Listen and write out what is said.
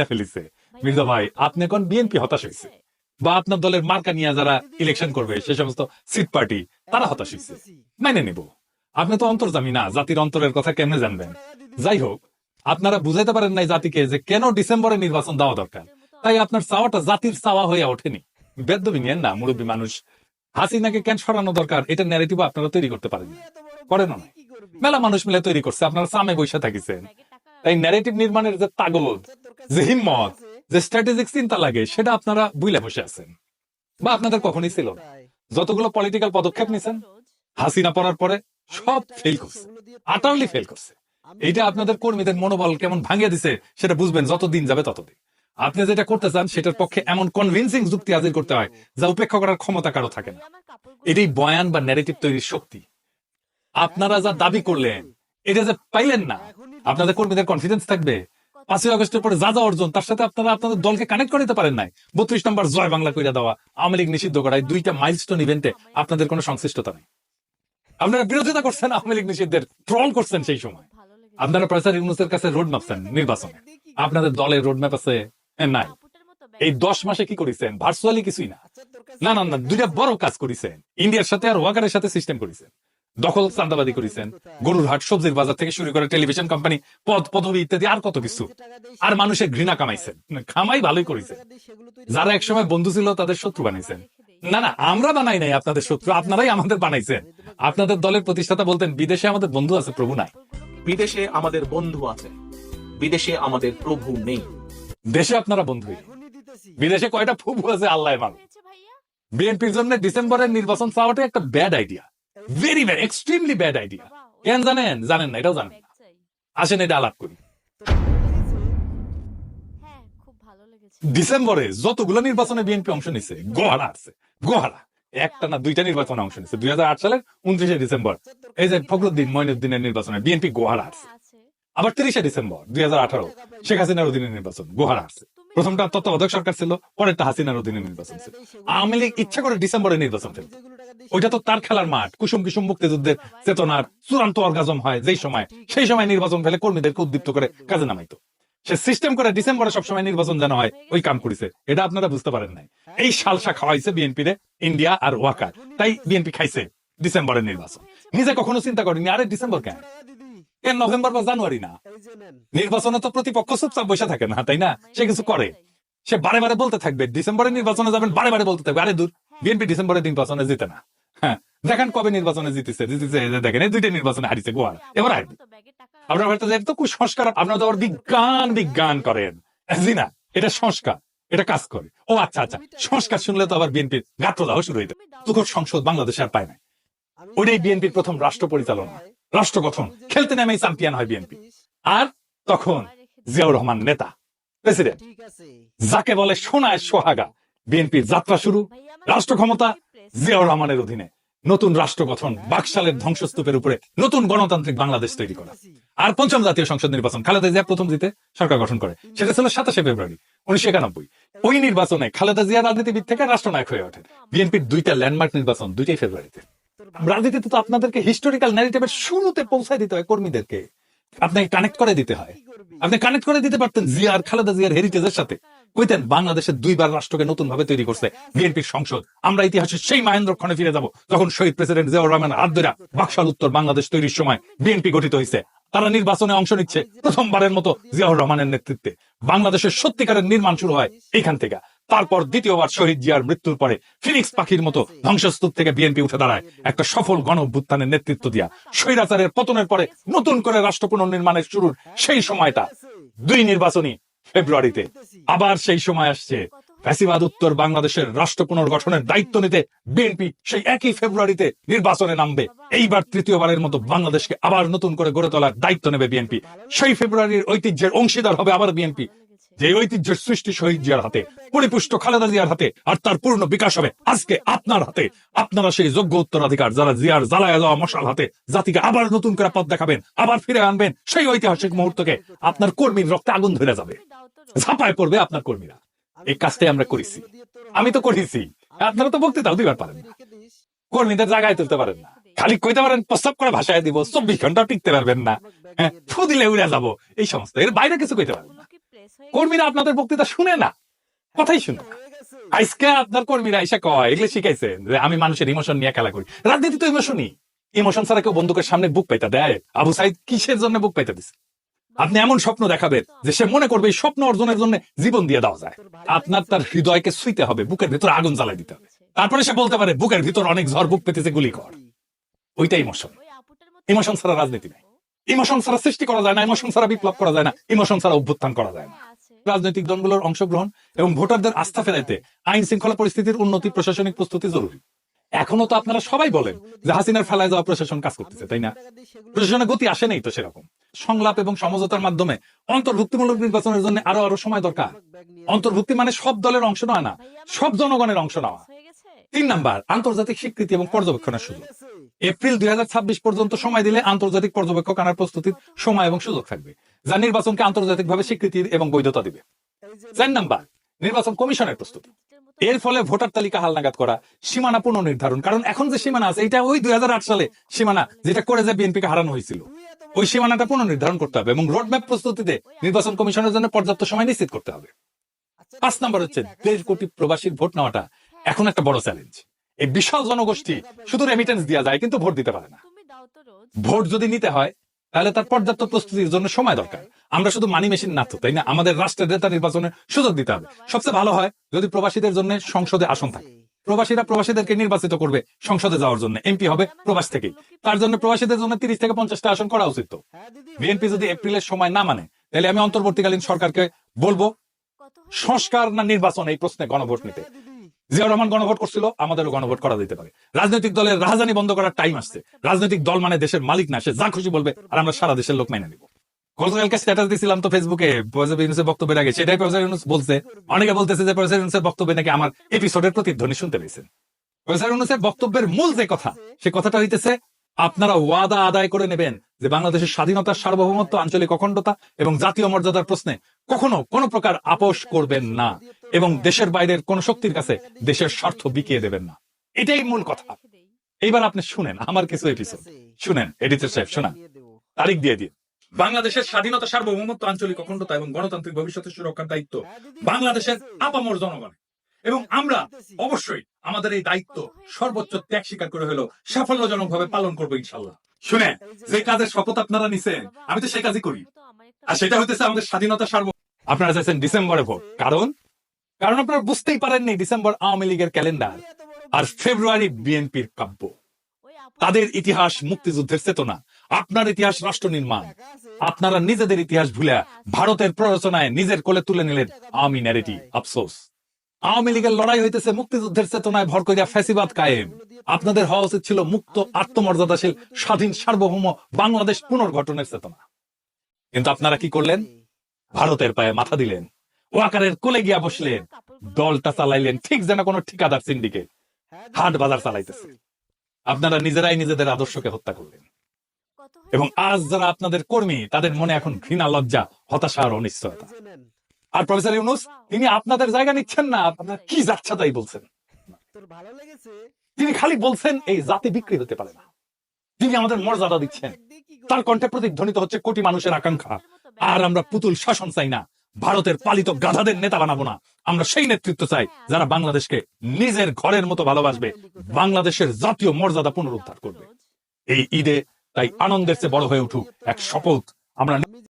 না ফেলিছে। মির্জা ভাই, আপনি এখন বিএনপি হতাশ হয়েছে বা আপনার দলের মার্কা নিয়ে যারা ইলেকশন করবে, সে সমস্ত সিট পার্টি, তারা হতাশ হয়েছে মাইনে নিব। আপনি তো না, জাতির অন্তরের কথা কেমনে জানবেন? যাই হোক, আপনারা বুঝাইতে পারেন নাই জাতিকে যে কেন ডিসেম্বরে নির্বাচন দেওয়া দরকার। তাই আপনার চাওয়াটা জাতির চাওয়া হয়ে ওঠেনি। বেদবি নিয়েন না, মুরব্বী মানুষ। হাসিনাকে কেন সরানো দরকার? এটা ন্যারেটিভ আপনারা তৈরি করতে পারেন। করেন না মেলা মানুষ মিলে তৈরি করছে, আপনারা সামে বসে থাকিছেন। তাই ন্যারেটিভ নির্মাণের যে তাগদ যে হিম্মত যে স্ট্র্যাটেজিক চিন্তা লাগে সেটা আপনারা বুইলে বসে আছেন। বা আপনাদের কখনই ছিল যতগুলো পলিটিক্যাল পদক্ষেপ নিছেন হাসিনা পড়ার পরে সব ফেল করছে। আটারলি ফেল করছে। এইটা আপনাদের কর্মীদের মনোবল কেমন ভাঙিয়ে দিছে সেটা বুঝবেন যত দিন যাবে ততদিন। আপনি যেটা করতে চান সেটার পক্ষে এমন কনভিনসিং যুক্তি হাজির করতে হয় যা উপেক্ষা করার ক্ষমতা কারও থাকে না। এটাই বয়ান বা ন্যারেটিভ তৈরির শক্তি। আপনারা যা দাবি করলেন এটা যে পাইলেন না আপনাদের কর্মীদের কনফিডেন্স থাকবে। পাঁচই আগস্টের পরে যা যা অর্জন, তার সাথে আপনারা আপনাদের দলকে কানেক্ট করে দিতে পারেন নাই। বত্রিশ নম্বর জয় বাংলা কইরা দেওয়া, আওয়ামী লীগ নিষিদ্ধ করা, এই দুইটা মাইলস্টোন ইভেন্টে আপনাদের কোনো সংশ্লিষ্টতা নেই। আপনারা বিরোধিতা করছেন আওয়ামী লীগ নিষিদ্ধের ট্রল করছেন সেই সময়। আপনারা প্রফেসর ইউনুসের কাছে রোড ম্যাপছেন নির্বাচনে। আপনাদের দলের রোড ম্যাপ আছে নাই। এই দশ মাসে কি করেছেন? ভার্চুয়ালি কিছুই না। না না না, দুইটা বড় কাজ করেছেন। ইন্ডিয়ার সাথে আর ওয়াকারের সাথে সিস্টেম করেছেন। দখল চান্দাবাদি করেছেন। গরুর হাট সবজির বাজার থেকে শুরু করে টেলিভিশন কোম্পানি পদ পদবি ইত্যাদি আর কত কিছু। আর মানুষের ঘৃণা কামাইছেন। খামাই ভালোই করেছেন। যারা একসময় বন্ধু ছিল তাদের শত্রু বানাইছেন। না না আমরা বানাই নাই আপনাদের শত্রু আপনারাই আমাদের বানাইছেন। আপনাদের দলের প্রতিষ্ঠাতা বলতেন বিদেশে আমাদের বন্ধু আছে প্রভু নাই। বিদেশে আমাদের বন্ধু আছে। বিদেশে আমাদের প্রভু নেই। দেশে আপনারা বন্ধুই। বিদেশে কয়টা ফুবু আছে আল্লাহ বিএনপির জন্য ডিসেম্বরের নির্বাচন চাওয়াটা একটা bad idea very very extremely bad idea কেন জানেন জানেন না, এটাও জানেন আসেন, এটা আলাপ করি। ডিসেম্বরে যতগুলো নির্বাচনে বিএনপি অংশ নিছে, গোহারা আছে, গোহারা। একটা না দুইটা নির্বাচনে অংশ নিছে। দুই সালের উনত্রিশে ডিসেম্বর এই যে ফখরুদ্দিন মইনুদ্দিনের নির্বাচনে বিএনপি গোহারা আছে। আবার তিরিশে ডিসেম্বর দুই হাজার আঠারো, শেখ হাসিনার অধীনে নির্বাচন, গোহারা আছে। প্রথমটা তত্ত্বাবধায়ক সরকার ছিল, পরেরটা হাসিনার অধীনে নির্বাচন ছিল। আওয়ামী লীগ ইচ্ছা করে ডিসেম্বরে নির্বাচন ফেলত ওইটা তো তার খেলার মাঠ। কুসুম কুসুম মুক্তিযুদ্ধের চেতনার চূড়ান্ত অর্গাজম হয় যেই সময়। সেই সময় নির্বাচন ফেলে কর্মীদেরকে উদ্দীপ্ত করে কাজে নামাইতো। সে সিস্টেম করে ডিসেম্বরে সবসময় নির্বাচন যেন হয় ওই কাম করেছে। এটা আপনারা বুঝতে পারেন নাই। এই সালসা খাওয়াইছে বিএনপি রে ইন্ডিয়া আর ওয়াকার তাই বিএনপি খাইছে ডিসেম্বরের নির্বাচন। নিজে কখনো চিন্তা করেনি আরে ডিসেম্বর কেন? কেন নভেম্বর বা জানুয়ারি না? নির্বাচনে তো প্রতিপক্ষ চুপচাপ বসে থাকে না তাই না? সে কিছু করে। সে বারে বারে বলতে থাকবে ডিসেম্বরের নির্বাচনে যাবেন বারে বারে বলতে থাকবে। আরে দূর। বিএনপি ডিসেম্বরের নির্বাচনে জিতে না। হ্যাঁ দেখেন কবে নির্বাচনে জিতেছে জিতেছে দেখেন, এই দুইটা নির্বাচনে হারিয়েছে গোয়া এবার হারবে আপনার হয়তো তো কুসংস্কার, আপনারা তো আবার বিজ্ঞান বিজ্ঞান করেন। জি না, এটা সংস্কার, এটা কাজ করে। ও আচ্ছা আচ্ছা সংস্কার শুনলে তো আবার বিএনপির গাত্র দাহ শুরু হইতে তখন সংসদ বাংলাদেশে আর পায় না। ওইটাই বিএনপির প্রথম রাষ্ট্র পরিচালনা, রাষ্ট্র গঠন। খেলতে নেমেই চ্যাম্পিয়ন হয় বিএনপি। আর তখন জিয়াউর রহমান নেতা, প্রেসিডেন্ট, যাকে বলে সোনায় সোহাগা, বিএনপির যাত্রা শুরু। রাষ্ট্র ক্ষমতা জিয়াউর রহমানের অধীনে নতুন রাষ্ট্র গঠন, বাকশালের ধ্বংসস্তূপের উপরে নতুন গণতান্ত্রিক বাংলাদেশ তৈরি করা। আর পঞ্চম জাতীয় সংসদ নির্বাচন, খালেদা জিয়া প্রথম জিতে সরকার গঠন করে, সেটা ছিল সাতাশে ফেব্রুয়ারি উনিশশো একানব্বই। ওই নির্বাচনে খালেদা জিয়া রাজনীতিবিদ থেকে রাষ্ট্রনায়ক হয়ে ওঠেন। বিএনপির দুইটা ল্যান্ডমার্ক নির্বাচন দুইটাই ফেব্রুয়ারিতে। রাজনীতিতে তো আপনাদেরকে হিস্টোরিক্যাল ন্যারেটিভের শুরুতে পৌঁছায় দিতে হয় কর্মীদেরকে। আপনাকে কানেক্ট করে দিতে হয়। আপনি কানেক্ট করে দিতে পারতেন জিয়ার খালেদা জিয়ার হেরিটেজের সাথে। কইতেন বাংলাদেশের দুইবার রাষ্ট্রকে নতুন ভাবে তৈরি করছে বিএনপির সংসদ। আমরা ইতিহাসের সেই মাহেন্দ্র ক্ষণে ফিরে যাব, যখন শহীদ প্রেসিডেন্ট জিয়াউর রহমান আদরা বাকশাল উত্তর বাংলাদেশ তৈরির সময় বিএনপি গঠিত হয়েছে। তারা নির্বাচনে অংশ নিচ্ছে প্রথমবারের মতো জিয়াউর রহমানের নেতৃত্বে। বাংলাদেশের সত্যিকারের নির্মাণ শুরু হয় এখান থেকে। তারপর দ্বিতীয়বার শহীদ জিয়ার মৃত্যুর পরে ফিনিক্স পাখির মতো ধ্বংসস্তূপ থেকে বিএনপি উঠে দাঁড়ায় একটা সফল গণ অভ্যুত্থানের নেতৃত্ব দিয়া। স্বৈরাচারের পতনের পরে নতুন করে রাষ্ট্র পুনর্নির্মাণের শুরুর সেই সময়টা। দুই নির্বাচনী ফেব্রুয়ারিতে। আবার সেই সময় আসছে। ফ্যাসিবাদ উত্তর বাংলাদেশের রাষ্ট্র পুনর্গঠনের দায়িত্ব নিতে বিএনপি সেই একই ফেব্রুয়ারিতে নির্বাচনে নামবে। এইবার তৃতীয়বারের মতো বাংলাদেশকে আবার নতুন করে গড়ে তোলার দায়িত্ব নেবে বিএনপি। সেই ফেব্রুয়ারির ঐতিহ্যের অংশীদার হবে আবার বিএনপি। যে ঐতিহ্যের সৃষ্টি শহীদ জিয়ার হাতে, পরিপুষ্ট খালেদা জিয়ার হাতে, আর তার পূর্ণ বিকাশ হবে আজকে আপনার হাতে। আপনারা সেই যোগ্য উত্তরাধিকার যারা জিয়ার জ্বালায় যাওয়া মশাল হাতে, জাতিকে আবার নতুন করে পথ দেখাবেন, আবার ফিরে আনবেন সেই ঐতিহাসিক মুহূর্তকে আপনার কর্মীর রক্তে আগুন ধরে যাবে। ঝাঁপায় পড়বে আপনার কর্মীরা। এই কাজটাই আমরা করেছি। আমি তো করেছি। আপনারা তো বক্তৃতাও দিবার পারেন না। কর্মীদের জায়গায় তুলতে পারেন না। খালি কইতে পারেন, প্রস্তাব করে ভাষায় দিব, চব্বিশ ঘণ্টা টিকতে পারবেন না। হ্যাঁ ফু দিলে উড়ে যাব। এই সমস্ত। এর বাইরে কিছু কইতে পারেন কর্মীরা আপনাদের বক্তৃতা শুনে না। কথাই শুনে। আজকে আপনার কর্মীরা এসে কয় এগুলো শিখাইছে যে আমি মানুষের ইমোশন নিয়ে খেলা করি। রাজনীতি তো ইমোশনই ইমোশন ছাড়া কেউ বন্দুকের সামনে বুক পাইতা দেয়। আবু সাইদ কিসের জন্য বুক পাইতে দিছে? আপনি এমন স্বপ্ন দেখাবেন যে সে মনে করবে এই স্বপ্ন অর্জনের জন্য জীবন দিয়ে দেওয়া যায়। আপনার তার হৃদয়কে ছুঁইতে হবে বুকের ভিতর আগুন জ্বালাই দিতে হবে। তারপরে সে বলতে পারে বুকের ভিতর অনেক ঝড় বুক পেতেছে গুলি কর। ওইটাই ইমোশন ইমোশন ছাড়া রাজনীতি নাই। ইমোশন ছাড়া সৃষ্টি করা যায় না ইমোশন ছাড়া বিপ্লব করা যায় না ইমোশন ছাড়া অভ্যুত্থান করা যায় না। রাজনৈতিক দলগুলোর অংশগ্রহণ এবং ভোটারদের আস্থা ফেরাইতে আইন শৃঙ্খলা পরিস্থিতির উন্নতি, প্রশাসনিক প্রস্তুতি জরুরি। এখনও তো আপনারা সবাই বলেন যে হাসিনার ফেলায় যাওয়া প্রশাসন কাজ করতেছে, তাই না? প্রশাসনের গতি আসে নাই তো সেরকম। সংলাপ এবং সমঝোতার মাধ্যমে অন্তর্ভুক্তিমূলক নির্বাচনের জন্য আরও আরও সময় দরকার। অন্তর্ভুক্তি মানে সব দলের অংশ নেওয়া না, সব জনগণের অংশ নেওয়া। তিন নাম্বার, আন্তর্জাতিক স্বীকৃতি এবং পর্যবেক্ষণের সুযোগ। এপ্রিল দুই হাজার ছাব্বিশ পর্যন্ত সময় দিলে আন্তর্জাতিক পর্যবেক্ষক আনার প্রস্তুতির সময় এবং সুযোগ থাকবে, যা নির্বাচনকে আন্তর্জাতিকভাবে স্বীকৃতি এবং বৈধতা দিবে। চার নাম্বার নির্বাচন কমিশনের প্রস্তুতি। এর ফলে ভোটার তালিকা হালনাগাদ করা সীমানা পুনর্নির্ধারণ, কারণ এখন যে সীমানা আছে, এটা ওই দুই হাজার আট সালে সীমানা যেটা করে যে বিএনপিকে হারানো হয়েছিল, ওই সীমানাটা পুনর্নির্ধারণ করতে হবে এবং রোডম্যাপ প্রস্তুতিতে নির্বাচন কমিশনের জন্য পর্যাপ্ত সময় নিশ্চিত করতে হবে। পাঁচ নাম্বার হচ্ছে দেড় কোটি প্রবাসীর ভোট নেওয়াটা এখন একটা বড় চ্যালেঞ্জ এই বিশাল জনগোষ্ঠী শুধু রেমিটেন্স দেওয়া যায়, কিন্তু ভোট দিতে পারে না। ভোট যদি নিতে হয়, তাহলে তার পর্যাপ্ত প্রস্তুতির জন্য সময় দরকার। আমরা শুধু মানি মেশিন না তো, তাই না? আমাদের রাষ্ট্রের নেতা নির্বাচনের সুযোগ দিতে হবে। সবচেয়ে ভালো হয় যদি প্রবাসীদের জন্য সংসদে আসন থাকে। প্রবাসীরা প্রবাসীদেরকে নির্বাচিত করবে সংসদে যাওয়ার জন্য। এমপি হবে প্রবাস থেকে তার জন্য প্রবাসীদের জন্য তিরিশ থেকে পঞ্চাশটা আসন করা উচিত তো। বিএনপি যদি এপ্রিলের সময় না মানে তাহলে আমি অন্তর্বর্তীকালীন সরকারকে বলব, সংস্কার না নির্বাচন এই প্রশ্নে গণভোট নিতে। জিয়াউর রহমান গণভোট করছিল, আমাদেরও গণভোট করা দিতে পারে। রাজনৈতিক দলের রাজধানী বন্ধ করার টাইম আসছে। রাজনৈতিক দল মানে দেশের মালিক না, সে যা খুশি বলবে আর আমরা সারা দেশের লোক মেনে নিব। গতকালকে স্ট্যাটাস দিয়েছিলাম তো ফেসবুকে ইউনুসের বক্তব্যের সেটাই প্রফেসর ইউনুস বলছে। অনেকে বলতেছে যে প্রফেসর ইউনুসের বক্তব্যে নাকি আমার এপিসোডের প্রতিধ্বনি শুনতে পেয়েছেন। প্রফেসর ইউনুসের বক্তব্যের মূল যে কথা, সে কথাটা হইতেছে, আপনারা ওয়াদা আদায় করে নেবেন যে বাংলাদেশের স্বাধীনতার সার্বভৌমত্ব, আঞ্চলিক অখণ্ডতা এবং জাতীয় মর্যাদার প্রশ্নে কখনো কোনো প্রকার আপোষ করবেন না। এবং দেশের বাইরের কোন শক্তির কাছে দেশের স্বার্থ বিকিয়ে দেবেন না। এটাই মূল কথা। এইবার আপনি শুনেন আমার কিছু এপিসোড শুনেন এডিটর সাহেব, শোনান। তারিখ দিয়ে দিন। বাংলাদেশের স্বাধীনতা সার্বভৌমত্ব আঞ্চলিক অখণ্ডতা এবং গণতান্ত্রিক ভবিষ্যতের সুরক্ষার দায়িত্ব বাংলাদেশের আপামর জনগণ এবং আমরা অবশ্যই আমাদের এই দায়িত্ব সর্বোচ্চ ত্যাগ স্বীকার করে হলো সাফল্যজনক ভাবে পালন করব ইনশাল্লাহ। শুনে যে কাজের শপথ আপনারা নিছেন, আমি তো সেই কাজই করি। আর সেটা হইতেছে আমাদের স্বাধীনতা সার্ব আপনারা চাইছেন ডিসেম্বরে ভোট। কারণ কারণ আপনারা বুঝতেই পারেননি ডিসেম্বর আওয়ামী লীগের ক্যালেন্ডার আর ফেব্রুয়ারি বিএনপির কাব্য। তাদের ইতিহাস মুক্তিযুদ্ধের চেতনা, আপনার ইতিহাস রাষ্ট্র নির্মাণ, আপনারা নিজেদের ইতিহাস ভুলে ভারতের প্ররোচনায় নিজের কোলে তুলে নিলেন আওয়ামী ন্যারেটি আফসোস। আওয়ামী লীগের লড়াই হইতেছে মুক্তিযুদ্ধের চেতনায় ভর করিয়া ফ্যাসিবাদ কায়েম। আপনাদের হওয়া উচিত ছিল মুক্ত, আত্মমর্যাদাশীল, স্বাধীন, সার্বভৌম বাংলাদেশ পুনর্গঠনের চেতনা। কিন্তু আপনারা কি করলেন? ভারতের পায়ে মাথা দিলেন। ওয়াকারের কোলে গিয়া বসলেন। দলটা চালাইলেন, ঠিক যেন কোনো ঠিকাদার সিন্ডিকেট। হাট বাজার চালাইতেছে। আপনারা নিজেরাই নিজেদের আদর্শকে হত্যা করলেন। এবং আজ যারা আপনাদের কর্মী, তাদের মনে এখন ঘৃণা, লজ্জা, হতাশা আর অনিশ্চয়তা। আর প্রফেসর ইউনুস, তিনি আপনাদের জায়গা নিচ্ছেন না, আপনারা কি যাচ্ছা তাই বলছেন? তিনি খালি বলছেন, এই জাতি বিক্রি হতে পারে না। তিনি আমাদের মর্যাদা দিচ্ছেন। তার কণ্ঠে প্রতিধ্বনিত হচ্ছে কোটি মানুষের আকাঙ্ক্ষা। আর আমরা পুতুল শাসন চাই না। ভারতের পালিত গাধাদের নেতা বানাবো না। আমরা সেই নেতৃত্ব চাই যারা বাংলাদেশকে নিজের ঘরের মতো ভালোবাসবে, বাংলাদেশের জাতীয় মর্যাদা পুনরুদ্ধার করবে। এই ঈদে তাই আনন্দের চেয়ে বড় হয়ে উঠুক এক শপথ। আমরা